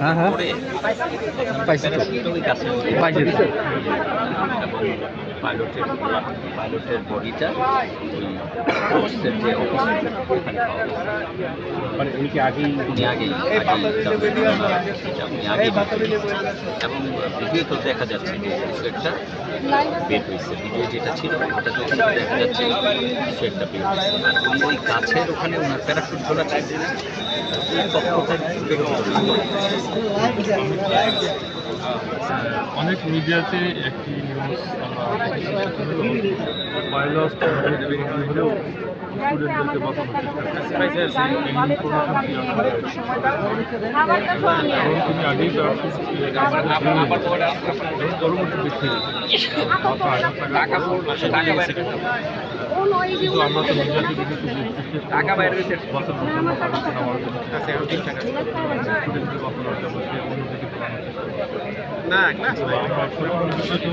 হ্যাঁ হ্যাঁ পরে পাইছি তো প্যারাশুটটা ওই গাছের পাইছি তো এবং পাইলটের পাইলটের বডিটা ওই পোস্টের যে অফিস ওখানে পাওয়া মানে উনি কি আগেই উনি আগেই উনি আগেই এবং ভিডিও তো দেখা যাচ্ছে যে কিছু একটা বের হয়েছে। ভিডিও যেটা ছিল ওটা তো ওখানে দেখা যাচ্ছে কিছু একটা বের হয়েছে। আর উনি ওই গাছের ওখানে ওনার প্যারাশুট ছিল। ওই অনেক মিডিয়াতে একটি নিউজ আমরা পাইলট হলেও স্টুডেন্টদেরকে বাঁচানোর চেষ্টা করছে এই ইনফরমেশন এবং তিনি আগেই তার পরবর্তী কিন্তু আমরা তো মিডিয়াতে দেখেছি টাকা বাইরে বাঁচানোর জন্য পাইলটকে নেওয়ার জন্য স্টুডেন্টকে বাঁচানোর জন্য সে অন্যদিকে পড়ানোর চেষ্টা করছে। তো আমরা আসলে বিষয়টি